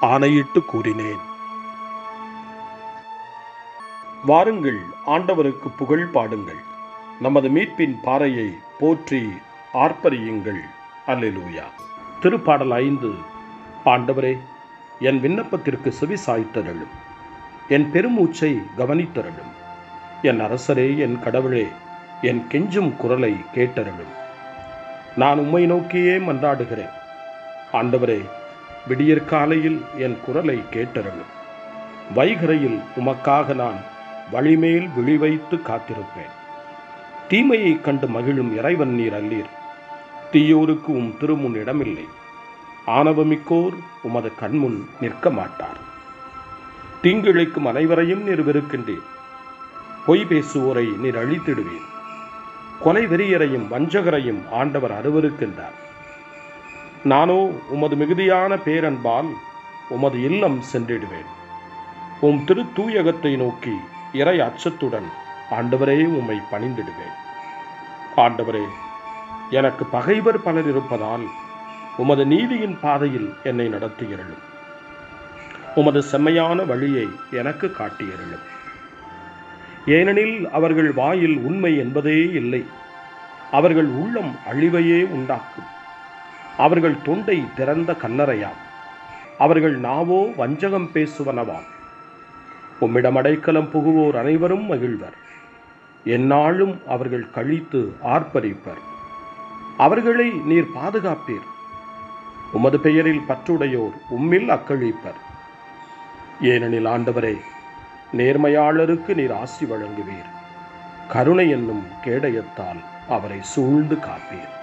ஆணையிட்டு கூறினேன். வாருங்கள் ஆண்டவருக்கு புகழ் பாடுங்கள். நமது மீட்பின் பாறையை போற்றி ஆர்ப்பரியுங்கள். அல்லூயா திருப்பாடல் ஐந்து ஆண்டவரே என் விண்ணப்பத்திற்கு செவி சாய்த்தருளும் என் பெருமூச்சை கவனித்தருளும். என் அரசரே என் கடவுளே என் கெஞ்சும் குரலை கேட்டருளும். நான் உம்மை நோக்கியே மன்றாடுகிறேன். ஆண்டவரே விடியற்காலையில் என் குரலை கேட்டருளும் வைகரையில் உமக்காக நான் வழிமேல் விழி வைத்து காத்திருப்பேன். தீமையைக் கண்டு மகிழும் இறைவன் நீர் அல்லீர். தீயோருக்கு உம் திருமுன் இடமில்லை. ஆணவமிக்கோர் உமது கண்முன் நிற்க மாட்டார். தீங்கிழைக்கும் அனைவரையும் நீர் வெறுக்கின்றீர். பொய் பேசுவோரை நீர் அழித்திடுவீர். கொலை வெறியரையும் வஞ்சகரையும் ஆண்டவர் அருவருக்கின்றார். நானோ உமது மிகுதியான பேரன்பால் உமது இல்லம் சென்றிடுவேன். உம் திரு தூயகத்தை நோக்கி இறை அச்சத்துடன் ஆண்டவரே உம்மை பணிந்திடுவேன். ஆண்டவரே எனக்கு பகைவர் பலர் இருப்பதால் உமது நீதியின் பாதையில் என்னை நடத்தியிருளும். உமது செம்மையான வழியை எனக்கு காட்டியிருளும். ஏனெனில் அவர்கள் வாயில் உண்மை என்பதே இல்லை. அவர்கள் உள்ளம் அழிவையே உண்டாக்கும். அவர்கள் தொண்டை திறந்த கல்லறையாம் அவர்கள் நாவோ வஞ்சகம் பேசுவனவாம். உம்மிடம் அடைக்கலம் புகுவோர் அனைவரும் மகிழ்வர். எந்நாளும் அவர்கள் கழித்து ஆர்ப்பரிப்பர். அவர்களை நீர் பாதுகாப்பீர். உமது பெயரில் பற்றுடையோர் உம்மில் அக்கழிப்பர் ஏனெனில் ஆண்டவரே நேர்மையாளருக்கு நீர் ஆசி வழங்குவீர். கருணை என்னும் கேடயத்தால் அவரை சூழ்ந்து காப்பீர்.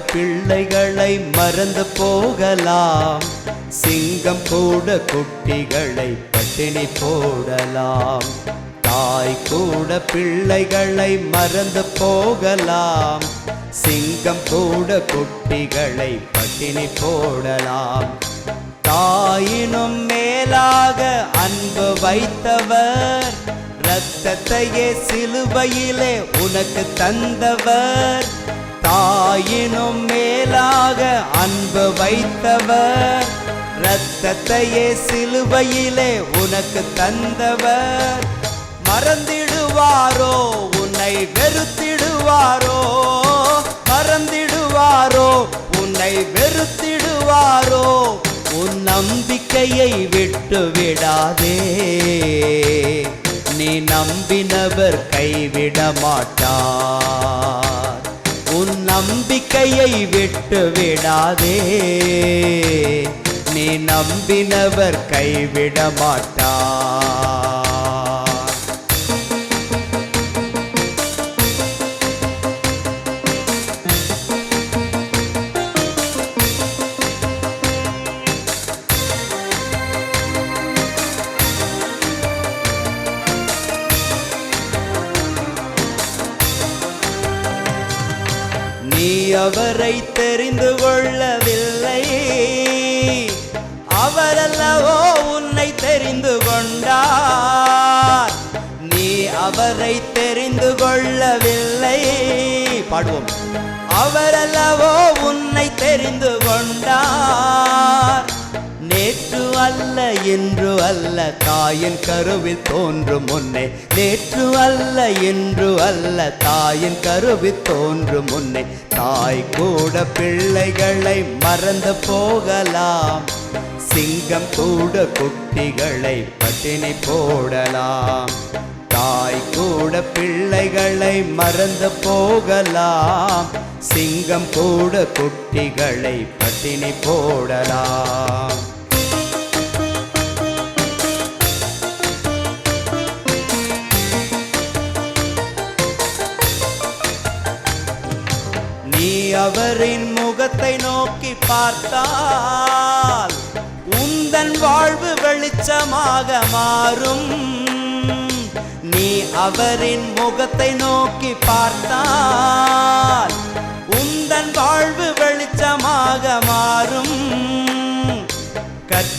பிள்ளைகளை மறந்து போகலாம். சிங்கம் கூட குட்டிகளை பட்டினி போடலாம். தாய் கூட பிள்ளைகளை மறந்து போகலாம். சிங்கம் கூட குட்டிகளை பட்டினி போடலாம். தாயினும் மேலாக அன்பு வைத்தவர் ரத்தத்தையே சிலுவையிலே உனக்கு தந்தவர். தாயினும் மேலாக அன்பு வைத்தவர். இரத்தத்தையே சிலுவையிலே உனக்கு தந்தவர். மறந்திடுவாரோ? உன்னை வெறுத்திடுவாரோ? மறந்திடுவாரோ? உன்னை வெறுத்திடுவாரோ? உன் நம்பிக்கையை விட்டு விடாதே. நீ நம்பினவர் கைவிட மாட்டார் நம்பிக்கையை விட்டு விடாதே. நீ நம்பினவர் கைவிட மாட்டார் அவரை தெரிந்து கொள்ளவில்லை. அவரல்லவோ உன்னை தெரிந்து கொண்டார். நீ அவரை தெரிந்து கொள்ளவில்லை. பாடுவோம். அவரல்லவோ உன்னை தெரிந்து கொண்டார். நேற்று அல்ல இன்று அல்ல. தாயின் கருவில் தோன்றும் முன்னே. நேற்று அல்ல இன்று அல்ல. தாயின் கருவில் தோன்றும் முன்னே. தாய் கூட பிள்ளைகளை மறந்து போகலாம். சிங்கம் கூட குட்டிகளை பட்டினி போடலாம். தாய் கூட பிள்ளைகளை மறந்து போகலாம். சிங்கம் கூட குட்டிகளை பட்டினி போடலாம். நீ அவரின் முகத்தை நோக்கி பார்த்தால் உந்தன் வாழ்வு வெளிச்சமாக மாறும். நீ அவரின் முகத்தை நோக்கி பார்த்தால் உந்தன் வாழ்வு வெளிச்சமாக மாறும்.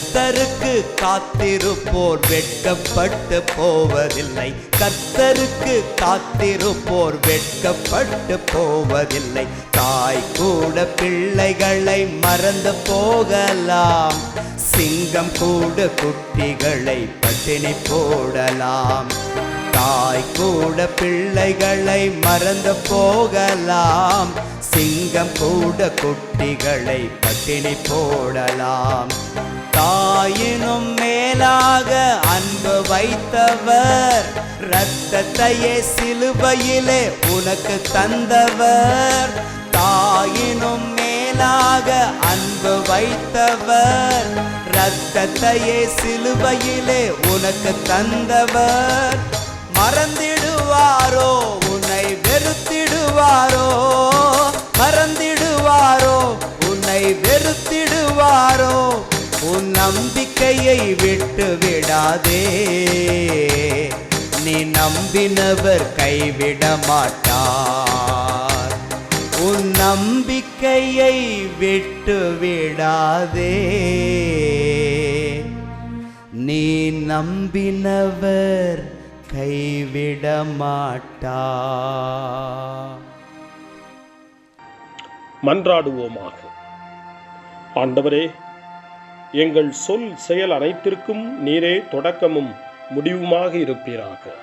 கர்த்தருக்கு காத்திருப்போர் வெட்கப்பட்டு போவதில்லை. கர்த்தருக்கு காத்திருப்போர் வெட்கப்பட்டு போவதில்லை. தாய் கூட பிள்ளைகளை மறந்து போகலாம். சிங்கம் கூட குட்டிகளை பட்டினி போடலாம். தாய் கூட பிள்ளைகளை மறந்து போகலாம். சிங்கம் கூட குட்டிகளை பட்டினி போடலாம். தாயினும் மேலாக அன்பு வைத்தவர். இரத்தத்தையே சிலுவையிலே உனக்கு தந்தவர். தாயினும் மேலாக அன்பு வைத்தவர். இரத்தத்தையே சிலுவையிலே உனக்கு தந்தவர். மறந்திடுவாரோ? உன்னை வெறுத்திடுவாரோ? மறந்திடுவாரோ? உன்னை வெறுத்திடுவாரோ? உன் நம்பிக்கையை விட்டு விடாதே. நீ நம்பினவர் கைவிட மாட்டார். உன் நம்பிக்கையை விட்டு விடாதே. நீ நம்பினவர் கைவிட மாட்டா மன்றாடுவோமாக. ஆண்டவரே எங்கள் சொல் செயல் அனைத்திற்கும் நீரே தொடக்கமும் முடிவுமாக இருப்பீராக.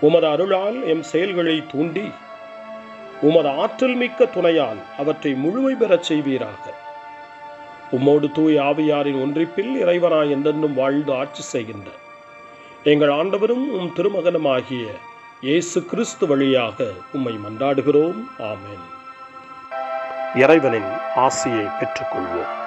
உமது அருளால் எம் செயல்களை தூண்டி உமது ஆற்றல் மிக்க துணையால் அவற்றை முழுமை பெறச் செய்வீராக. உம்மோடு தூய் ஆவியாரின் ஒன்றிப்பில் இறைவனாய் என்றென்றும் வாழ்ந்து ஆட்சி செய்கின்ற எங்கள் ஆண்டவரும் உம் திருமகனுமாகிய இயேசு கிறிஸ்து வழியாக உம்மை மன்றாடுகிறோம். ஆமேன். இறைவனின் ஆசியை பெற்றுக்கொள்வோம்.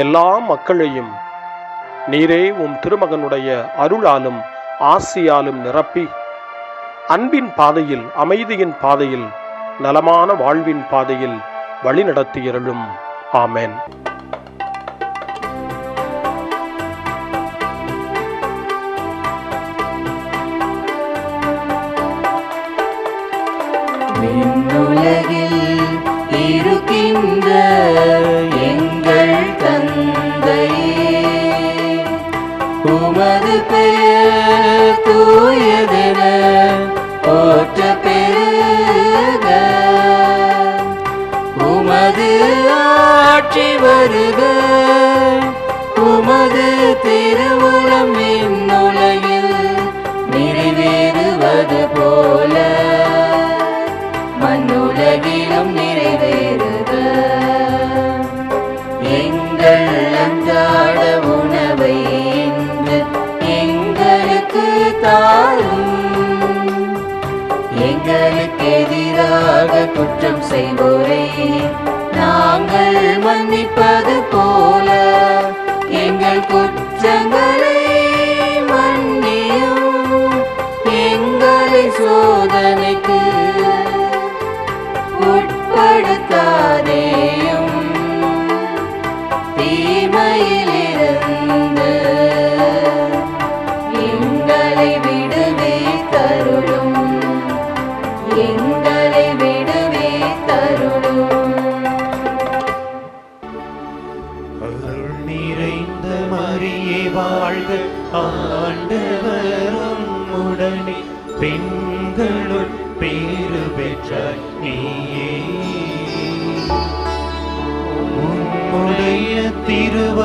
எல்லா மக்களையும் நீரே உம் திருமகனுடைய அருளாலும் ஆசியாலும் நிரப்பி அன்பின் பாதையில் அமைதியின் பாதையில் நலமான வாழ்வின் பாதையில் வழிநடத்தியருளும் ஆமேன். தூயதென போற்ற பெருக. உமது ஆட்சி வருக. உமது திருவுளம் விண்ணுலகில் நிறைவேறுவது போல. எங்களுக்காக குற்றம் செய்வோரே. நாங்கள் மன்னிப்பது போல எங்கள் குற்றங்களை மன்னியும் எங்களை சோதனைக்கு உட்படுத்தாதே.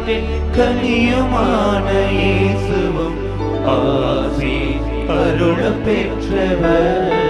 இதயத்தின் கனியுமான இயேசுவும் ஆசி அருள பெற்றவர்.